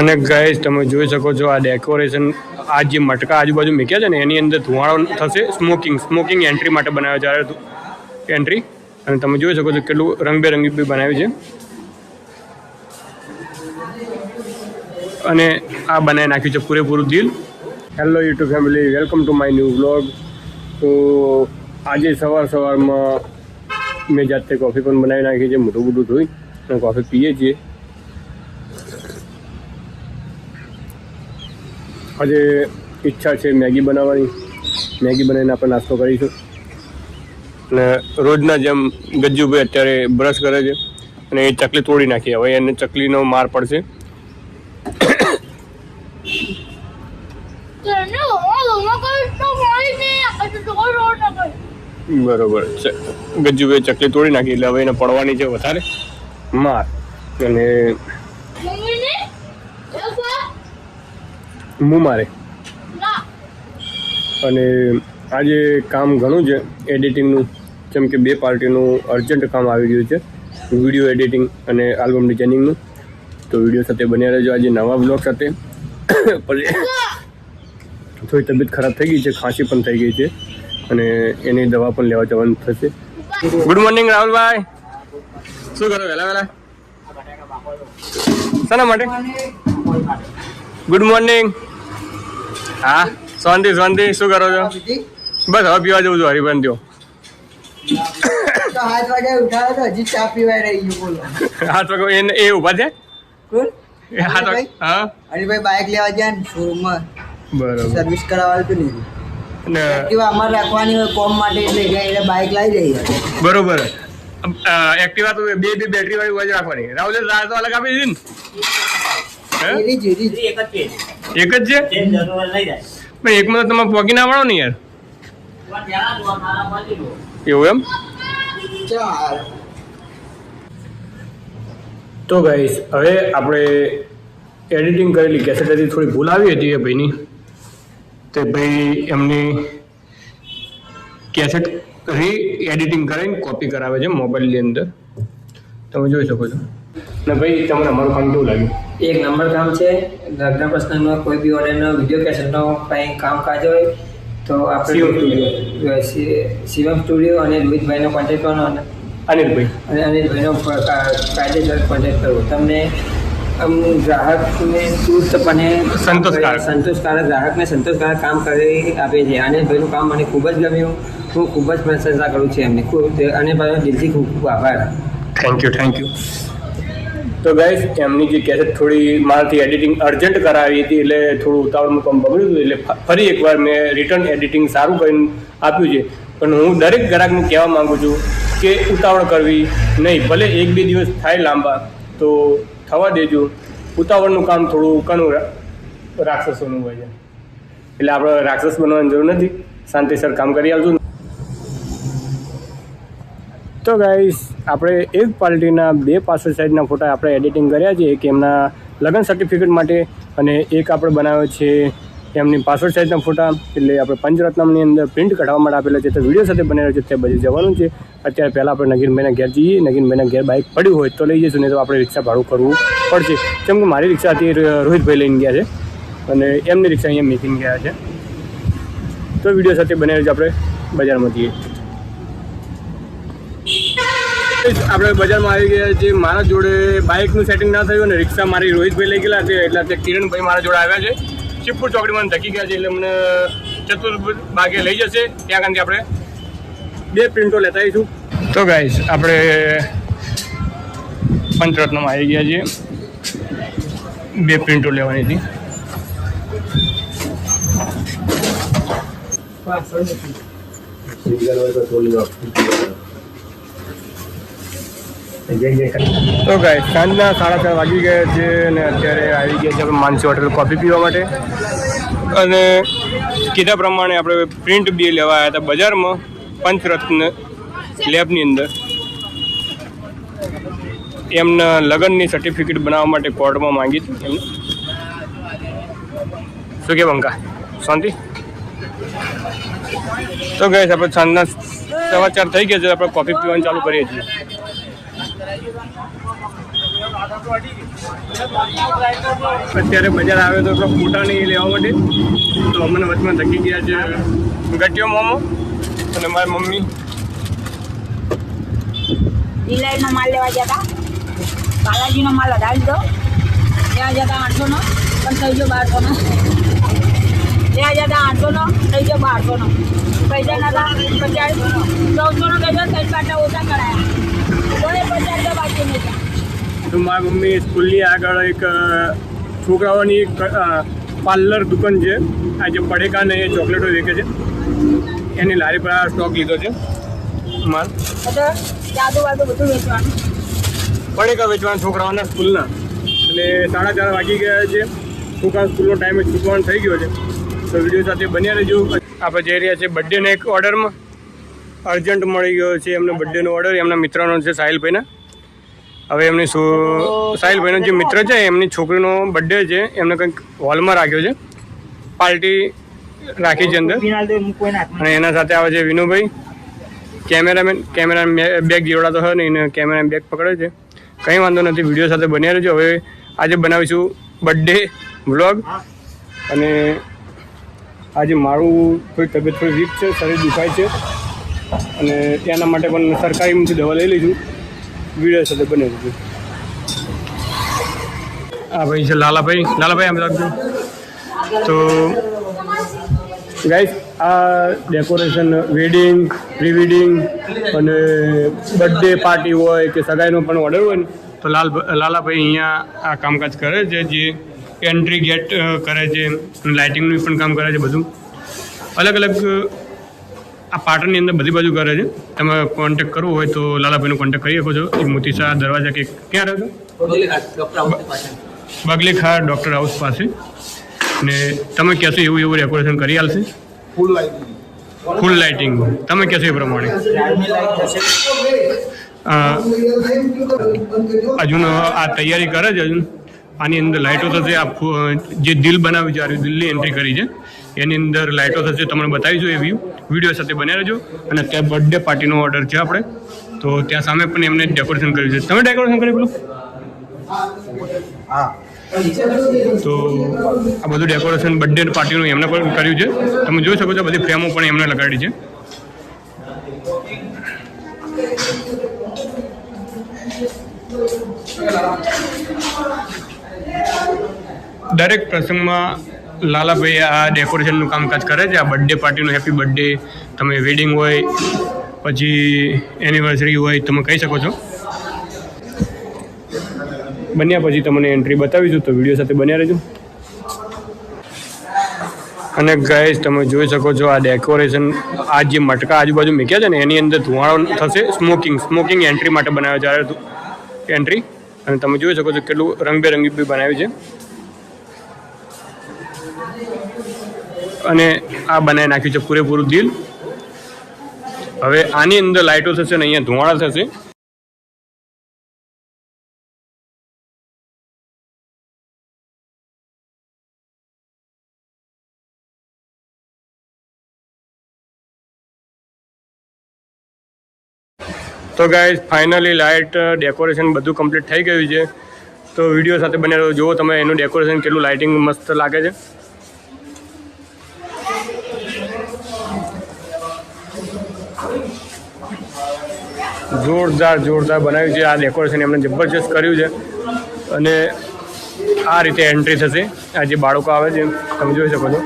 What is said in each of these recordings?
અને ગાઈસ તમે જોઈ શકો છો આ ડેકોરેશન આ જે મટકા આજુબાજુ મૂક્યા છે ને, એની અંદર ધુવાળો થશે સ્મોકિંગ સ્મોકિંગ એન્ટ્રી માટે બનાવ્યો છે એન્ટ્રી અને તમે જોઈ શકો છો કેટલું રંગબેરંગી બી બનાવ્યું છે. અને આ બનાવી નાખ્યું છે પૂરેપૂરું દિલ. Hello YouTube family welcome to my new blog તો આજે સવાર સવારમાં મેં જાતે કોફી પણ બનાવી નાખી છે, મોટું મોટું ધોઈ અને કોફી પીએ છીએ. આજે ઈચ્છા છે મેગી બનાવવાની. મેગી બનાવીને આપણે નાસ્તો કરીશું. અને રોજના જેમ ગજ્જુભાઈ અત્યારે બ્રશ કરે છે અને એ ચકલી તોડી નાખી. હવે એને ચકલીનો માર પડશે. બરોબર છે. ગજ્જુભાઈ ચકલી તોડી નાખી એટલે હવે એને પડવાની છે વધારે. માર. અને મું મારે અને આજે કામ ઘણું છે એડિટિંગનું જેમ કે બે પાર્ટીનું અર્જન્ટ કામ આવી ગયું છે વીડિયો એડિટિંગ અને આલ્બમ ડિઝાઇનિંગનું. તો વીડિયો સાથે બન્યા રહેજો આજે નવા બ્લોગ સાથે. થોડી તબિયત ખરાબ થઈ ગઈ છે ખાંસી પણ થઈ ગઈ છે અને એની દવા પણ લેવા જવાનું થશે. ગુડ મોર્નિંગ રાહુલભાઈ. શું કરો વહેલા વહેલા? શાના માટે? ગુડ મોર્નિંગ હા શાંતિ શાંતિ. શું કરો છો? બસ હવે પીવા જવું છું હરિભાઈ જો તો હાથ વાગે ઉઠાવે તો હજી ચા પીવાય રહી ગયું બોલો. હાથ વાગે એને એ ઊભા છે? કોણ? હા. હરીભાઈ બાઇક લેવા ગયા ને શોરૂમમાં. બરોબર. સર્વિસ કરાવવા તો નહીં ને એક્ટિવા અમારે રાખવાની હોય કોમ માટે એટલે ગયા એટલે બાઇક લાવી દઈએ બરોબર. એક્ટિવા તો બે બે બેટરી વાળી હોય રાખવાની. રાહુલ રાત તો અલગ આપી દીધી ને. એક જ છે. એક જ છે? જેમ જરૂર લઈ જાય. પણ એકમાં તો તમે પોકી ના વાળો ને યાર. એવું એમ? તો ગાઈસ હવે આપણે એડિટિંગ કરેલી કેસેટ હતી થોડી ભૂલ આવી હતી એ ભાઈની. તે ભાઈ એમની કેસેટ રી એડિટિંગ કરીને કોપી કરાવે છે મોબાઈલની અંદર. તમે જોઈ શકો છો. ને ભાઈ તમને અમારું કામ કેવું લાગ્યું? એક નંબર કામ છે. લગ્ન પ્રશ્નનો કોઈ બી ઓર્ડરનો વીડિયો કેસેટનો કંઈ કામકાજ હોય તો આપણે શિવમ સ્ટુડિયો અને રોહિતભાઈનો કોન્ટેક્ટ કરવાનો અને અનિલભાઈ. અને અનિલભાઈનો કાયદેસર કોન્ટેક્ટ કરવો. તમને આમ ગ્રાહકને ચુસ્તપણે સંતોષકારક. સંતોષકારક ગ્રાહકને સંતોષકારક કામ કરી આપે છે. અનિલભાઈનું કામ મને ખૂબ જ ગમ્યું. હું ખૂબ જ પ્રશંસા કરું છું એમને. ખૂબ અને દિલથી ખૂબ ખૂબ આભાર. થેન્ક યુ થેન્ક યુ તો ગાઈસ એમની જે કેસેટ થોડી મારાથી એડિટિંગ અર્જન્ટ કરાવી હતી, એટલે થોડું ઉતાવળનું કામ બગડ્યું હતું, એટલે ફરી એકવાર મેં રિટર્ન એડિટિંગ સારું કરીને આપ્યું છે. પણ હું દરેક ગ્રાહકને કહેવા માગું છું કે ઉતાવળ કરવી નહીં, ભલે એક બે દિવસ થાય લાંબા, તો થવા દેજો. ઉતાવળનું કામ થોડું કનું રાક્ષસોનું હોય છે. એટલે આપણે રાક્ષસ બનવાની જરૂર નથી. શાંતિસર કામ કરી આવજો તો ગાઈસ આપણે એક પાર્ટીના બે પાસપોર્ટ સાઇઝના ફોટા આપણે એડિટિંગ કર્યા છે. એક એમના લગ્ન સર્ટિફિકેટ માટે અને એક આપણે બનાવ્યો છે એમની પાસપોર્ટ સાઇઝના ફોટા. એટલે આપણે પંચરત્નમની અંદર પ્રિન્ટ કઢાવવા માટે આપેલા છે. તો વીડિયો સાથે બનાવ્યો છે. તે બધું જવાનું છે. અત્યારે પહેલાં આપણે નગીનભાઈના ઘેર જઈએ. નગીનભાઈના ઘેર બાઇક પડ્યું હોય તો લઈ જઈશું. નહીં તો આપણે રિક્ષા ભાડું કરવું પડશે. કેમ કે મારી રિક્ષા હતી રોહિતભાઈ લઈને ગયા છે. અને એમની રિક્ષા અહીંયા મેકીને ગયા છે. તો વીડિયો સાથે બનાવ્યો છે આપણે બજારમાં જઈએ આપણે બજારમાં આવી ગયા છે મારા જોડે બાઇકનું સેટિંગ ના થયું અને રિક્ષા મારી રોહિતભાઈ લઈ ગયેલા છે. એટલે અત્યારે કિરણભાઈ મારા જોડે આવ્યા છે. શિવપુર ચોકડીમાં ધકી ગયા છે એટલે મને ચતુર બાગે લઈ જશે. ત્યાં કારણથી આપણે બે પ્રિન્ટો લેતા આવીશું. તો ગાઈશ આપણે પંચરત્નમાં આવી ગયા છીએ. બે પ્રિન્ટો લેવાની હતી. તો ગાય સાંજના સાડા ચાર વાગી ગયા છે અને અત્યારે આવી ગયા છે આપણે માનસી હોટેલ કોફી પીવા માટે. અને કીધા પ્રમાણે આપણે પ્રિન્ટ બી લેવા આવ્યા હતા બજારમાં, પંચરત્ન લેબની અંદર. એમના લગ્નની સર્ટિફિકેટ બનાવવા માટે કોર્ટમાં માંગી હતી એમને. શું કે બંકા શાંતિ? તો ગઈ આપણે સાંજના સવા ચાર થઈ ગયા છે, આપણે કોફી પીવાનું ચાલુ કરીએ છીએ. અત્યારે બજાર આવ્યો તો એટલો ફોટા નહીં લેવા માટે. તો અમને વચમાં ધકી ગયા છે ગટિયો મોમો અને મારી મમ્મી. રિલાયન્સનો માલ લેવા ગયા હતા બાલાજીનો માલ અઢાર દો લેવા ગયા હતા આઠસોનો, પણ થઈ ગયો બારસોનો. લેવા ગયા હતા આઠસોનો, થઈ ગયો બારસોનો. પૈસા નતા, પચાસ, ચૌદસોનો કહેજો ત્રણ પાટા ઓછા કરાયા. કોઈ પચાસ બાકી નહીં. તો મારી મમ્મી સ્કૂલની આગળ એક છોકરાઓની એક પાર્લર દુકાન છે. આ જે પડેકાને એ ચોકલેટો વેચે છે. એની લારી પર આ સ્ટોક લીધો છે. માલ. પડેકા વેચવાના છોકરાઓના સ્કૂલના. અને સાડા ચાર વાગી ગયા છે. છોકરા સ્કૂલનો ટાઈમ છૂટવાનો થઈ ગયો છે. તો વીડિયો સાથે બન્યા રહેજો. આપણે જઈ રહ્યા છીએ બર્થડેના એક ઓર્ડરમાં. અર્જન્ટ મળી ગયો છે એમને બર્થડેનો ઓર્ડર. એમના મિત્રનો છે સાહિલભાઈના હવે એમની સાહિલભાઈનો જે મિત્ર છે, એમની છોકરીનો બર્થડે છે, એમને કંઈક હોલમાં રાખ્યો છે, પાર્ટી રાખી છે અંદર. અને એના સાથે આવે છે વિનુભાઈ. કેમેરામેન કેમેરા બેગ જીવડાતો હોય ને એને કેમેરા બેગ પકડે છે. કંઈ વાંધો નથી, વીડિયો સાથે બન્યા રહેજો. હવે આજે બનાવીશું બર્થડે વ્લોગ અને આજે મારું થોડી તબિયત થોડી વીક છે, શરીર દુખાય છે. અને તેના માટે પણ સરકારીમાંથી દવા લઈ લીધું વીડિયો સાથે બને આ ભાઈ છે લાલાભાઈ. લાલાભાઈ અમે રાખજો. તો ગાઈસ આ ડેકોરેશન વેડિંગ પ્રીવેડિંગ અને બર્થડે પાર્ટી હોય કે સગાઈનો પણ ઓર્ડર હોય ને. તો લાલ લાલાભાઈ અહીંયા આ કામકાજ કરે છે જે એન્ટ્રી ગેટ કરે છે. લાઇટિંગનું પણ કામ કરે છે બધું. અલગ અલગ આ પાટણની અંદર બધી બાજુ કરે છે. તમે કોન્ટેક કરવો હોય તો લાલાભાઈનો કોન્ટેક કરી શકો છો. એ મોતીસા દરવાજા કે ક્યાં રહ્યો છો? બગલીખા ડૉક્ટર હાઉસ પાસે. ને તમે કહેશો એવું એવું ડેકોરેશન કરી આલશે? ફૂલ લાઇટિંગ તમે કહેશો એ પ્રમાણે. હજુ આ તૈયારી કરે છે હજુ આની અંદર લાઇટો થશે. આ જે દિલ બનાવ્યું છે આ દિલની એન્ટ્રી કરી છે. એની અંદર લાઇટો થશે તમને બતાવીશું એ વ્યૂ વીડિયો સાથે બન્યા રહેજો. અને ત્યાં બર્થડે પાર્ટીનો ઓર્ડર છે આપણે. તો ત્યાં સામે પણ એમને ડેકોરેશન કર્યું છે. તમે ડેકોરેશન કર્યું પેલું? તો આ બધું ડેકોરેશન બર્થડે પાર્ટીનું એમને પણ કર્યું છે. તમે જોઈ શકો છો બધી ફ્રેમો પણ એમને લગાડી છે. દરેક પ્રસંગમાં લાલાભાઈ આ ડેકોરેશનનું કામકાજ કરે છે. આ બર્થડે પાર્ટીનું હેપી બર્થડે તમે વેડિંગ હોય, પછી એનિવર્સરી હોય, તમે કહી શકો છો. બન્યા પછી તમને એન્ટ્રી બતાવીશું, તો વીડિયો સાથે બન્યા રહેજો. અને ગાઈસ તમે જોઈ શકો છો આ ડેકોરેશન આ જે મટકા આજુબાજુ મૂક્યા છે ને, એની અંદર ધુવાળો થશે. સ્મોકિંગ સ્મોકિંગ એન્ટ્રી માટે બનાવ્યો છે એન્ટ્રી અને તમે જોઈ શકો છો કેટલું રંગબેરંગી બી બનાવ્યું છે. અને આ બનાવી નાખ્યું છે પૂરેપૂરું દિલ. હવે આની અંદર લાઇટો થશે અને અહીંયા ધુવાળા થશે. તો ગાઈઝ ફાઇનલી લાઇટ ડેકોરેશન બધું કમ્પ્લીટ થઈ ગયું છે. તો વીડિયો સાથે બને જુઓ તમે એનું ડેકોરેશન કેટલું લાઇટિંગ મસ્ત લાગે છે. જોરદાર જોરદાર બનાવ્યું છે. આ ડેકોરેશન એમને જબરજસ્ત કર્યું છે. અને આ રીતે એન્ટ્રી થશે. આ જે બાળકો આવે છે તમે જોઈ શકો છો.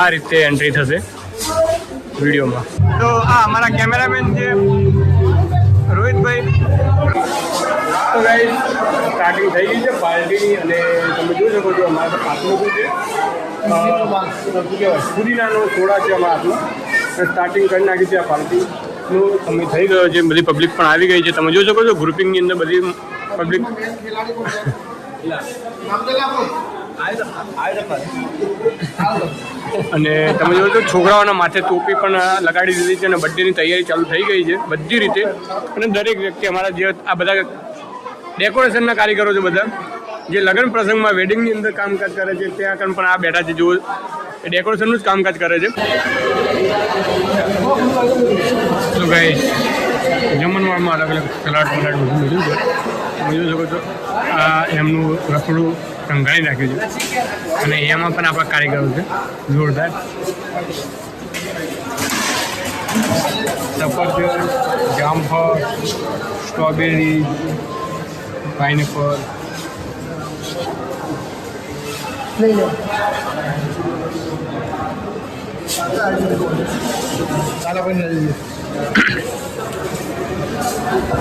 આ રીતે એન્ટ્રી થશે વિડીયોમાં. તો આ અમારા કેમેરામેન છે રોહિતભાઈ. તો ગાઈ સ્ટાર્ટિંગ થઈ ગઈ છે પાર્ટીની અને તમે જોઈ શકો છો અમારા શું છે. પુદીનાનો સોડા છે અમારા હાથમાં. સ્ટાર્ટિંગ કરી નાખી છે આ પાર્ટીનું તમે થઈ ગયો છે, બધી પબ્લિક પણ આવી ગઈ છે. તમે જોઈ શકો છો ગ્રુપિંગની અંદર બધી પબ્લિક અને તમે જોયું તો છોકરાઓના માથે ટોપી પણ લગાડી દીધી છે અને બર્થડેની તૈયારી ચાલુ થઈ ગઈ છે, બધી રીતે. અને દરેક વ્યક્તિ અમારા જે આ બધા ડેકોરેશનના કારીગરો છે બધા. જે લગ્ન પ્રસંગમાં વેડિંગની અંદર કામકાજ કરે છે, ત્યાં કણ પણ આ બેઠા છે, જુઓ. એ ડેકોરેશનનું જ કામકાજ કરે છે. તો ભાઈ જમણવારમાં અલગ અલગ સલાડ બલાડ બધું લીધું છે. તમે જોઈ શકો છો, આ એમનું રસોડું સંઘાઈ નાખ્યું છે. અને એમાં પણ આપણા કારીગરો છે, જોરદાર. સફરજન, જામફળ સ્ટ્રોબેરી પાઇનેપલ લઈ લો.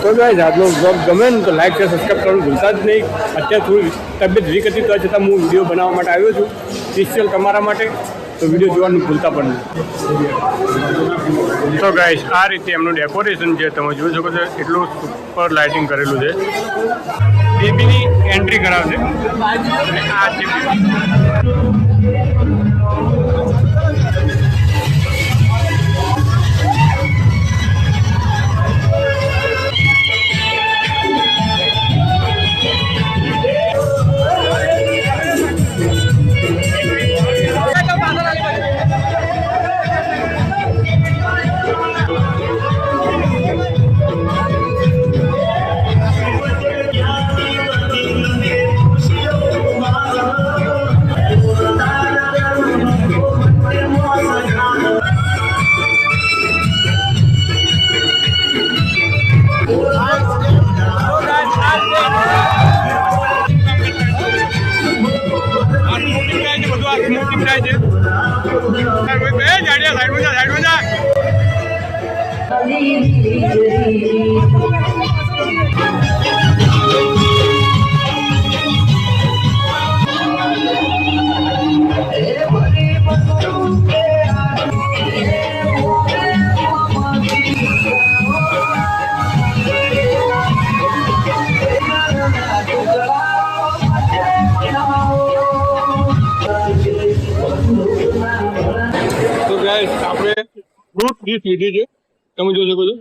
તો ગાઈઝ આજનો બ્લોગ ગમે ને તો લાઈક શેર સબસ્ક્રાઈબ કરવાનું ભૂલતા જ નહીં. અત્યારે થોડી તબિયત વીક હતી તો છતાં હું વીડિયો બનાવવા માટે આવ્યો છું. સ્પેશિયલ તમારા માટે. તો વીડિયો જોવાનું ભૂલતા પણ નહીં. તો ગાઈશ આ રીતે એમનું ડેકોરેશન છે તમે જોઈ શકો છો, એટલું સુપર લાઇટિંગ કરેલું છે. બેબીની એન્ટ્રી કરાવશે. આ છે ફ્રૂટ ડીશ લીધી તમે જોઈ શકો છો.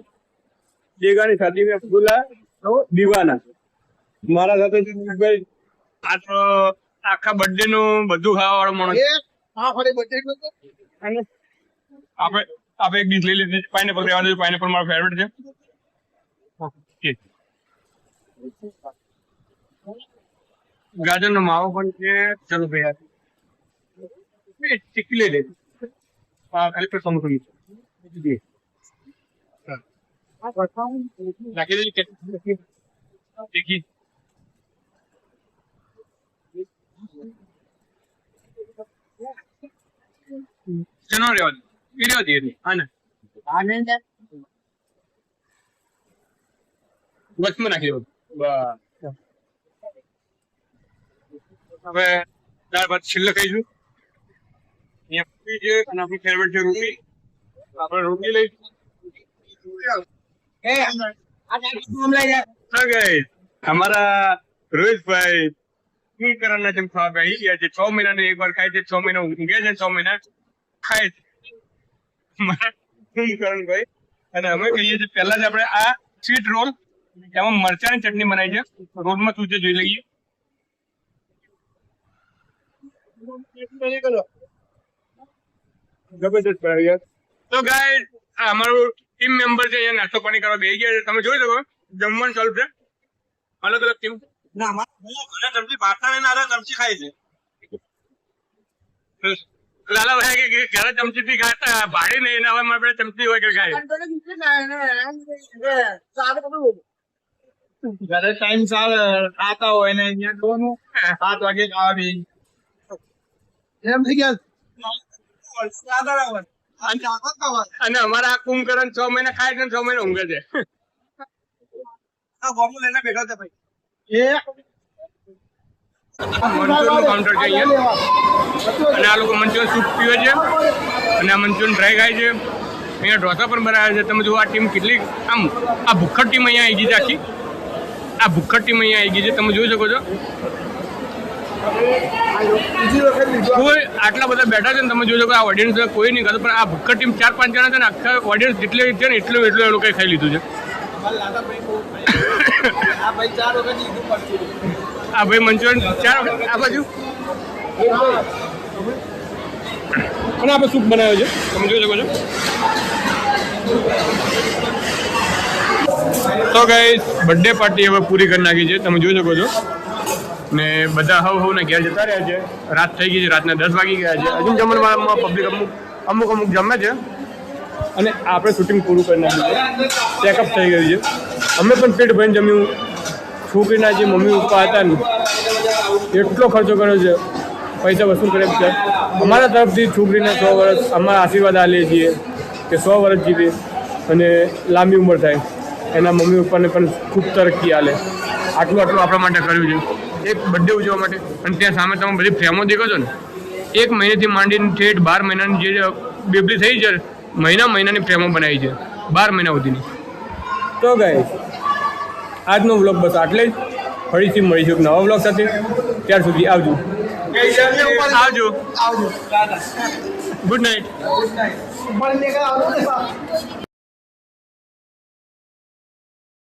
દેગાની શાદી મેં બોલા દીવાના. મારા સાથે આ તો આખા બર્થડે નું બધું ખાવા વાળો માણસ અને આપણે આપણે એક ડીશ લઈ લીધી પાઇનેપલ રહેવાનું છે પાઇનેપલ મારો ફેવરેટ છે. ગાજર ગાજરનો માવો પણ છે. ચલો ભાઈ ચીકી લઈ લે હા ખાલી પર સમોસું લીધું. નાખી દેજે કે ચીકી શેનો રહેવા દે એ રહેવા દે હા ને વચમાં નાખી દેવું બસ હવે ભાત છેલ્લે કહીશું પૂરી છે અને આપણું ફેવરેટ છે રોટી આપણે રોટી લઈ અમારા રોહિતભાઈ શું કરવાના છે ખાવા બેસી ગયા છે? છ મહિનાને એક વાર ખાય છે છ મહિના ઊંઘે છે છ મહિના ખાય છે. અને અમે કહીએ છીએ પહેલા જ આપણે આ સ્વીટ રોલ એમાં મરચાની ચટણી બનાવી છે. રોલમાં શું છે જોઈ લઈએ. જબરજસ્ત બનાવી યાર. તો ગાય અમારું ટીમ મેમ્બર છે અહીંયા નાસ્તો પાણી કરવા બેસી ગયા તમે જોઈ શકો જમવાનું ચાલુ છે. અલગ અલગ ટીમ કે ઘરે ચમચી થી ખાતા ભાડે નહીં હવે મારે ચમચી હોય કે ખાય? ઘરે ટાઈમ સાર ખાતા હોય ને અહીંયા જોવાનું સાત વાગે ખાવા બી એમ થઈ ગયા. અને અમારા આ કુંભકરણ છ મહિના ખાય છે છ મહિના ઊંઘે છે. એ મંચુરિયન કાઉન્ટર છે અહીંયા. અને આ લોકો મંચુરિયન સૂપ પીવે છે. અને આ મંચુરિયન ડ્રાય ખાય છે. અહીંયા ઢોસા પણ બનાવે છે. તમે જુઓ આ ટીમ કેટલી આમ આ ભૂખડ ટીમ અહીંયા આવી ગઈ છે આખી. આ ભૂખર ટીમ અહીંયા આવી ગઈ છે. તમે જોઈ શકો છો. કોઈ આટલા બધા બેઠા છે ને તમે જોઈ શકો આ ઓડિયન્સ કોઈ નહીં કરતું પણ આ ભક્કર ટીમ ચાર પાંચ જણા છે ને આખા ઓડિયન્સ જેટલે છે ને એટલું એટલું એ લોકોએ ખાઈ લીધું છે. આ ભાઈ મંચુરિયન ચાર આ બાજુ. અને આપણે સૂપ બનાવ્યો છે, તમે જોઈ શકો છો. તો ગાઈસ બર્થડે પાર્ટી હવે પૂરી કરી નાખી છે, તમે જોઈ શકો છો. ને બધા હવ હવને ઘેર જતા રહ્યા છે. રાત થઈ ગઈ છે, રાતના દસ વાગી ગયા છે. હજુ જમણવાળામાં પબ્લિક અમુક અમુક અમુક જમે છે. અને આપણે શૂટિંગ પૂરું કરી નાખ્યું છે ચેકઅપ થઈ ગયું છે. અમે પણ પેટ ભરીને જમ્યું. છોકરીના જે મમ્મી પપ્પા હતા ને, એટલો ખર્ચો કર્યો છે. પૈસા વસૂલ કરે છે અમારા તરફથી છોકરીને સો વર્ષ, અમારા આશીર્વાદ આપીએ છીએ કે સો વર્ષ જીવે અને લાંબી ઉંમર થાય. એના મમ્મી પપ્પાને પણ ખૂબ તરક્કી આલે. આટલું આટલું આપણા માટે કર્યું છે. એક બર્થડે ઉજવવા માટે. અને ત્યાં સામે તમે બધી ફ્રેમો દેખો છો ને. એક મહિનેથી માંડીને ઠેઠ બાર મહિનાની જે બેબલી થઈ છે મહિના મહિનાની ફ્રેમો બનાવી છે. બાર મહિના સુધીની. તો ગાય આજનો વ્લોગ બસ આટલે જ. ફરીથી મળીશું એક નવા વ્લોગ સાથે. ત્યાર સુધી આવજો. આવજો. આવજો. ગુડ નાઇટ ગુડ દેખાય આવજો ને